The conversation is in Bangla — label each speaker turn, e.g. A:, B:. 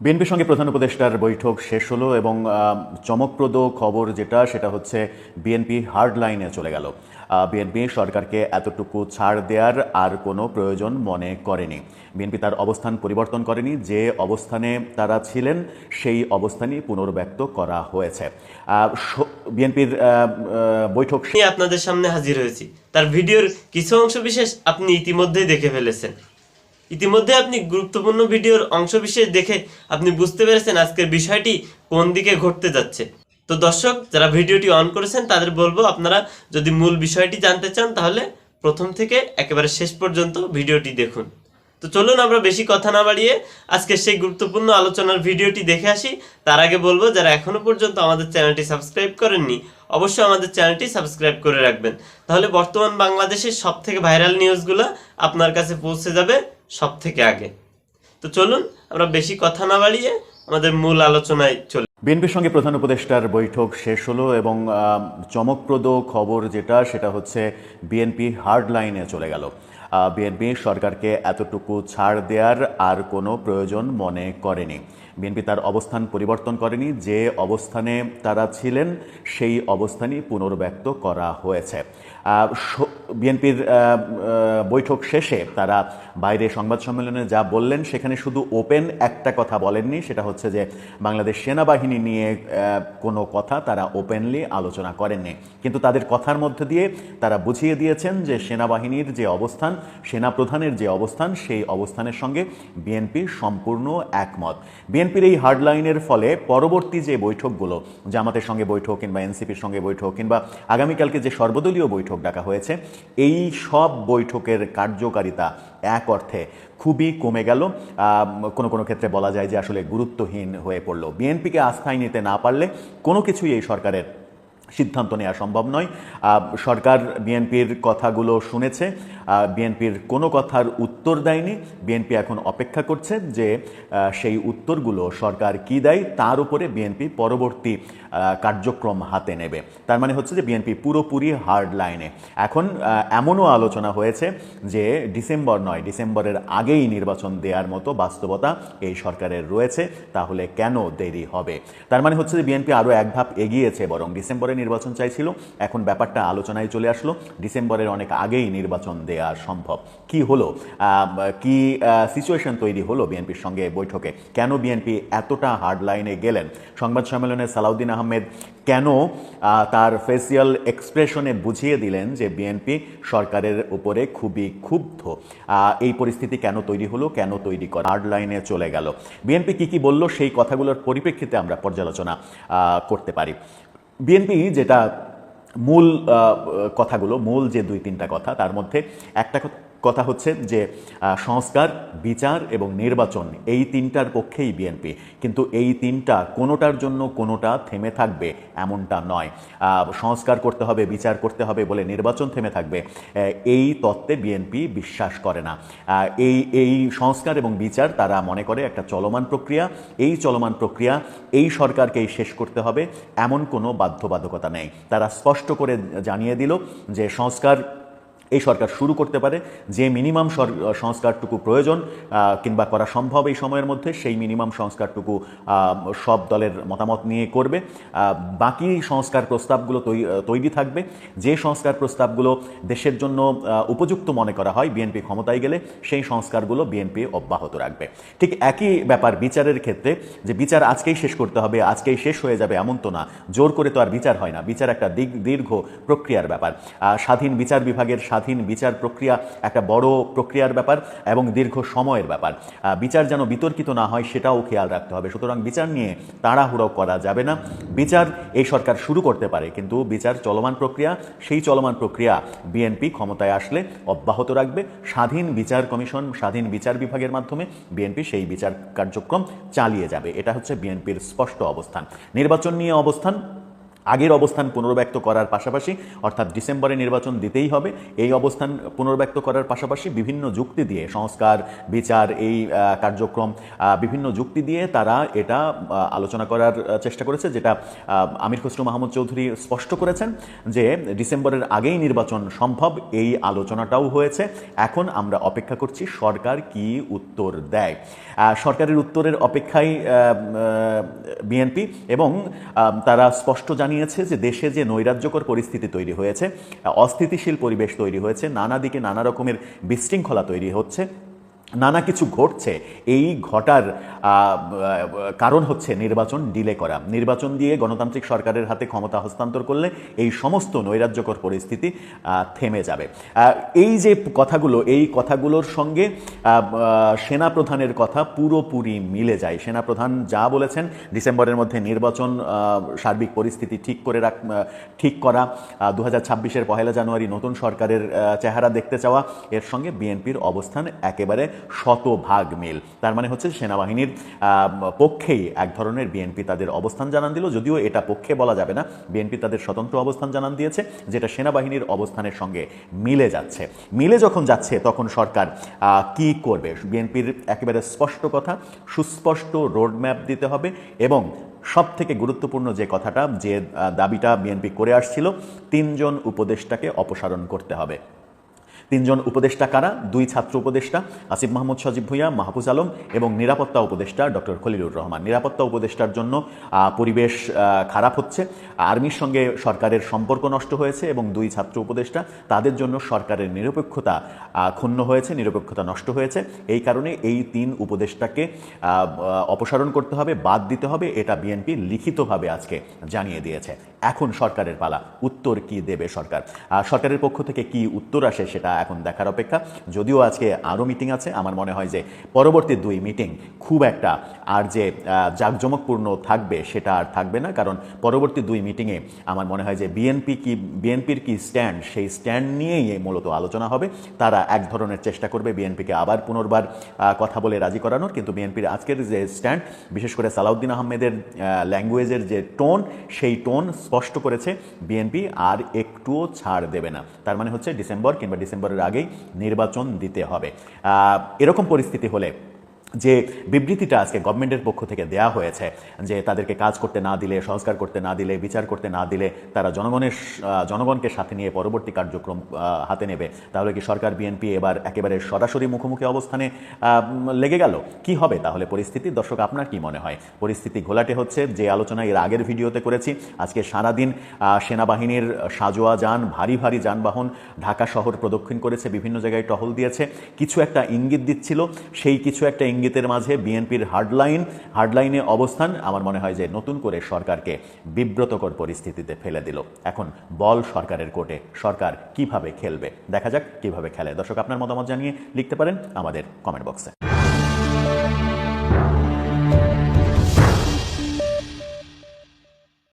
A: বিএনপির সঙ্গে প্রধান উপদেষ্টার বৈঠক শেষ হলো এবং চমকপ্রদ খবর যেটা, সেটা হচ্ছে বিএনপি হার্ড লাইনে চলে গেল। বিএনপি সরকারকে এতটুকু ছাড় দেওয়ার আর কোনো প্রয়োজন মনে করেনি। বিএনপি তার অবস্থান পরিবর্তন করেনি, যে অবস্থানে তারা ছিলেন, সেই অবস্থানই পুনর্ব্যক্ত করা হয়েছে। বিএনপির বৈঠক
B: আপনাদের সামনে হাজির হয়েছি। তার ভিডিওর কিছু অংশ বিশেষ আপনি ইতিমধ্যেই দেখে ফেলেছেন। ইতিমধ্যে আপনি গুরুত্বপূর্ণ ভিডিওর অংশ বিশেষ দেখে আপনি বুঝতে পেরেছেন আজকের বিষয়টি কোন দিকে ঘটতে যাচ্ছে। তো দর্শক, যারা ভিডিওটি অন করেছেন, তাদের বলব আপনারা যদি মূল বিষয়টি জানতে চান, তাহলে প্রথম থেকে একেবারে শেষ পর্যন্ত ভিডিওটি দেখুন। তো চলুন আমরা বেশি কথা না বাড়িয়ে আজকে সেই গুরুত্বপূর্ণ আলোচনার ভিডিওটি দেখে আসি। তার আগে বলব, যারা এখনও পর্যন্ত আমাদের চ্যানেলটি সাবস্ক্রাইব করেননি, অবশ্যই আমাদের চ্যানেলটি সাবস্ক্রাইব করে রাখবেন। তাহলে বর্তমান বাংলাদেশের সব থেকে ভাইরাল নিউজগুলো আপনার কাছে পৌঁছে যাবে। সব থেকে আগে। তো চলুন, আমরা বেশি কথা না বাড়িয়ে আমাদের মূল আলোচনায় চলে।
A: বিএনপির সঙ্গে প্রধান উপদেষ্টার বৈঠক শেষ হলো এবং চমকপ্রদ খবর যেটা, সেটা হচ্ছে বিএনপি হার্ড লাইনে চলে গেল। বিএনপি সরকারকে এতটুকু ছাড় দেওয়ার আর কোনো প্রয়োজন মনে করেনি। বিএনপি তার অবস্থান পরিবর্তন করেনি, যে অবস্থানে তারা ছিলেন, সেই অবস্থানই পুনর্ব্যক্ত করা হয়েছে। বিএনপির বৈঠক শেষে তারা বাইরে সংবাদ সম্মেলনে যা বললেন, সেখানে শুধু ওপেন একটা কথা বলেননি, সেটা হচ্ছে যে বাংলাদেশ সেনাবাহিনী নিয়ে কোনো কথা তারা ওপেনলি আলোচনা করেননি। কিন্তু তাদের কথার মধ্যে দিয়ে তারা বুঝিয়ে দিয়েছেন যে সেনাবাহিনীর যে অবস্থান, সেনাপ্রধানের যে অবস্থান, সেই অবস্থানের সঙ্গে বিএনপি সম্পূর্ণ একমত। বিএনপির এই হার্ডলাইনের ফলে পরবর্তী যে বৈঠকগুলো, জামাতের সঙ্গে বৈঠক কিংবা এনসিপির সঙ্গে বৈঠক কিংবা আগামীকালকে যে সর্বদলীয় বৈঠক ডাকা হয়েছে, এই সব বৈঠকের কার্যকারিতা এক অর্থে খুবই কমে গেল। কোনো কোনো ক্ষেত্রে বলা যায় যে আসলে গুরুত্বহীন হয়ে পড়ল। বিএনপিকে আস্থায় নিতে না পারলে কোনো কিছুই এই সরকারের সিদ্ধান্ত নেওয়া সম্ভব নয়। সরকার বিএনপির কথাগুলো শুনেছে। বিএনপির কোনো কথার উত্তর দেয়নি। বিএনপি এখন অপেক্ষা করছে যে সেই উত্তরগুলো সরকার কি দেয়, তার উপরে বিএনপি পরবর্তী কার্যক্রম হাতে নেবে। তার মানে হচ্ছে যে, বিএনপি পুরোপুরি হার্ড লাইনে এখন এমনও আলোচনা হয়েছে যে, ডিসেম্বর নয়, ডিসেম্বরের আগেই নির্বাচন দেওয়ার মতো বাস্তবতা এই সরকারের রয়েছে। তাহলে কেন দেরি হবে? তার মানে হচ্ছে যে, বিএনপি আরও এক ধাপ এগিয়েছে বরং ডিসেম্বরে নির্বাচন চাইছিল, এখন ব্যাপারটা আলোচনায় চলে আসলো। ডিসেম্বরের অনেক আগেই নির্বাচন দেওয়া সম্ভব। কি হলো? কি সিচুয়েশন তৈরি হলো বিএনপির সঙ্গে বৈঠকে? কেন বিএনপি এতটা হার্ড লাইনে গেলেন? সংবাদ সম্মেলনে সালাউদ্দিন আহমেদ কেন তার ফেসিয়াল এক্সপ্রেশনে বুঝিয়ে দিলেন যে বিএনপি সরকারের উপরে খুবই ক্ষুব্ধ? এই পরিস্থিতি কেন তৈরি হলো? কেন তৈরি করা হার্ড লাইনে চলে গেল? বিএনপি কি কি বলল? সেই কথাগুলোর পরিপ্রেক্ষিতে আমরা পর্যালোচনা করতে পারি। বিএনপি যেটা মূল কথাগুলো মূল যে দুই তিনটা কথা তার মধ্যে একটা কথা- কথা হচ্ছে যে সংস্কার, বিচার এবং নির্বাচন এই তিনটার পক্ষেই বিএনপি কিন্তু এই তিনটা কোনোটার জন্য কোনোটা থেমে থাকবে এমনটা নয়। সংস্কার করতে হবে, বিচার করতে হবে বলে নির্বাচন থেমে থাকবে এই তত্ত্বে বিএনপি বিশ্বাস করে না। এই এই সংস্কার এবং বিচার তারা মনে করে একটা চলমান প্রক্রিয়া। এই চলমান প্রক্রিয়া এই সরকারকেই শেষ করতে হবে, এমন কোনো বাধ্যবাধকতা নেই। তারা স্পষ্ট করে জানিয়ে দিল যে, সংস্কার এই সরকার শুরু করতে পারে, যে মিনিমাম সংস্কারটুকু প্রয়োজন কিংবা করা সম্ভব এই সময়ের মধ্যে, সেই মিনিমাম সংস্কারটুকু সব দলের মতামত নিয়ে করবে। বাকি সংস্কার প্রস্তাবগুলো তৈরি থাকবে। যে সংস্কার প্রস্তাবগুলো দেশের জন্য উপযুক্ত মনে করা হয়, বিএনপি ক্ষমতায় গেলে, সেই সংস্কারগুলো বিএনপি অব্যাহত রাখবে। ঠিক একই ব্যাপার বিচারের ক্ষেত্রে, যে বিচার আজকেই শেষ করতে হবে, আজকেই শেষ হয়ে যাবে এমন তো না। জোর করে তো আর বিচার হয় না। বিচার একটা দীর্ঘ প্রক্রিয়ার ব্যাপার। স্বাধীন বিচার বিভাগের স্বাধীন বিচার প্রক্রিয়া একটা বড় প্রক্রিয়ার ব্যাপার এবং দীর্ঘ সময়ের ব্যাপার। বিচার যেন বিতর্কিত না হয় সেটাও খেয়াল রাখতে হবে। সুতরাং বিচার নিয়ে তাড়াহুড়ো করা যাবে না। বিচার এই সরকার শুরু করতে পারে, কিন্তু বিচার চলমান প্রক্রিয়া, সেই চলমান প্রক্রিয়া বিএনপি ক্ষমতায় আসলে অব্যাহত রাখবে। স্বাধীন বিচার কমিশন, স্বাধীন বিচার বিভাগের মাধ্যমে বিএনপি সেই বিচার কার্যক্রম চালিয়ে যাবে। এটা হচ্ছে বিএনপির স্পষ্ট অবস্থান। নির্বাচন নিয়ে অবস্থান আগের অবস্থান পুনর্ব্যক্ত করার পাশাপাশি, অর্থাৎ ডিসেম্বরে নির্বাচন দিতেই হবে, এই অবস্থান পুনর্ব্যক্ত করার পাশাপাশি বিভিন্ন যুক্তি দিয়ে, সংস্কার, বিচার, এই কার্যক্রম বিভিন্ন যুক্তি দিয়ে তারা এটা আলোচনা করার চেষ্টা করেছে, যেটা আমির খসরু মাহমুদ চৌধুরী স্পষ্ট করেছেন যে ডিসেম্বরের আগেই নির্বাচন সম্ভব, এই আলোচনাটাও হয়েছে। এখন আমরা অপেক্ষা করছি সরকার কি উত্তর দেয়। সরকারের উত্তরের অপেক্ষায় বিএনপি এবং তারা স্পষ্ট জানিয়েছে যে দেশে যে নৈরাজ্যকর পরিস্থিতি তৈরি হয়েছে, অস্থিতিশীল পরিবেশ তৈরি হয়েছে, নানা দিকে নানা রকমের বিশৃঙ্খলা তৈরি হচ্ছে। নানা কিছু ঘটছে। এই ঘটার কারণ হচ্ছে নির্বাচন ডিলে করা। নির্বাচন দিয়ে গণতান্ত্রিক সরকারের হাতে ক্ষমতা হস্তান্তর করলে এই সমস্ত নৈরাজ্যকর পরিস্থিতি থেমে যাবে। এই যে কথাগুলো, এই কথাগুলোর সঙ্গে সেনাপ্রধানের কথা পুরোপুরি মিলে যায়। সেনাপ্রধান যা বলেছেন, ডিসেম্বরের মধ্যে নির্বাচন সার্বিক পরিস্থিতি ঠিক করে রাখ ঠিক করা দু হাজার পহেলা জানুয়ারি নতুন সরকারের চেহারা দেখতে চাওয়া, এর সঙ্গে বিএনপির অবস্থান একেবারে শতভাগ মিল। তার মানে হচ্ছে সেনাবাহিনীর পক্ষেই এক ধরনের বিএনপি তাদের অবস্থান জানান দিল, যদিও এটা পক্ষে বলা যাবে না। বিএনপি তাদের স্বতন্ত্র অবস্থান জানান দিয়েছে, যেটা সেনাবাহিনীর অবস্থানের সঙ্গে মিলে যাচ্ছে। মিলে যখন যাচ্ছে, তখন সরকার কি করবে? বিএনপির একেবারে স্পষ্ট কথা, সুস্পষ্ট রোডম্যাপ দিতে হবে এবং সব থেকে গুরুত্বপূর্ণ যে কথাটা, যে দাবিটা বিএনপি করে আসছিল, তিনজন উপদেষ্টাকে অপসারণ করতে হবে। তিনজন উপদেষ্টা কারা? দুই ছাত্র উপদেষ্টা, আসিফ মাহমুদ সজীব ভুইয়া, মাহফুজ আলম এবং নিরাপত্তা উপদেষ্টা ডক্টর খলিলুর রহমান। নিরাপত্তা উপদেষ্টার জন্য পরিবেশ খারাপ হচ্ছে। আর্মির সঙ্গে সরকারের সম্পর্ক নষ্ট হয়েছে এবং দুই ছাত্র উপদেষ্টা, তাদের জন্য সরকারের নিরপেক্ষতা ক্ষুণ্ণ হয়েছে, নিরপেক্ষতা নষ্ট হয়েছে। এই কারণে এই তিন উপদেষ্টাকে অপসারণ করতে হবে, বাদ দিতে হবে। এটা বিএনপি লিখিতভাবে আজকে জানিয়ে দিয়েছে। এখন সরকারের পালা, উত্তর কি দেবে সরকার? সরকারের পক্ষ থেকে কি উত্তর আসে সেটা এখন দেখার অপেক্ষা। যদিও আজকে আরও মিটিং আছে, আমার মনে হয় যে পরবর্তী দুই মিটিং খুব একটা আর যে জাঁকজমকপূর্ণ থাকবে সেটা আর থাকবে না। কারণ পরবর্তী দুই মিটিংয়ে আমার মনে হয় যে বিএনপি কি বিএনপির কি স্ট্যান্ড সেই স্ট্যান্ড নিয়েই মূলত আলোচনা হবে। তারা এক ধরনের চেষ্টা করবে বিএনপিকে আবার পুনর্বার কথা বলে রাজি করানোর। কিন্তু বিএনপির আজকের যে স্ট্যান্ড বিশেষ করে সালাউদ্দিন আহমেদের ল্যাঙ্গুয়েজের যে টোন সেই টোন স্পষ্ট করেছে বিএনপি আর একটুও ছাড় দেবে না। তার মানে হচ্ছে ডিসেম্বর কিংবা ডিসেম্বরের আগেই নির্বাচন দিতে হবে। এরকম পরিস্থিতি হলে যে বিবৃতিটা আজকে গভর্নমেন্টের পক্ষ থেকে দেয়া হয়েছে, যে তাদেরকে কাজ করতে না দিলে, সংস্কার করতে না দিলে, বিচার করতে না দিলে তারা জনগণের জনগণকে সাথে নিয়ে পরবর্তী কার্যক্রম হাতে নেবে। তাহলে কি সরকার বিএনপি এবার একেবারে সরাসরি মুখোমুখি অবস্থানে লেগে গেল? কি হবে তাহলে পরিস্থিতি? দর্শক, আপনার কি মনে হয়? পরিস্থিতি ঘোলাটে হচ্ছে, যে আলোচনা এর আগের ভিডিওতে করেছি, আজকে সারাদিন সেনাবাহিনীর সাজোয়া যান, ভারী ভারী যানবাহন ঢাকা শহর প্রদক্ষিণ করেছে, বিভিন্ন জায়গায় টহল দিয়েছে। কিছু একটা ইঙ্গিত দিচ্ছিল, সেই কিছু একটা ইঙ্গিতের মাঝে বিএনপির হার্ডলাইন, হার্ডলাইনে অবস্থান, আমার মনে হয় যে নতুন করে সরকারকে বিব্রতকর পরিস্থিতিতে ফেলে দিল। এখন বল সরকারের কোর্টে, সরকার কীভাবে খেলবে? দেখা যাক কীভাবে খেলে। দর্শক, আপনার মতামত জানিয়ে লিখতে পারেন আমাদের কমেন্ট বক্সে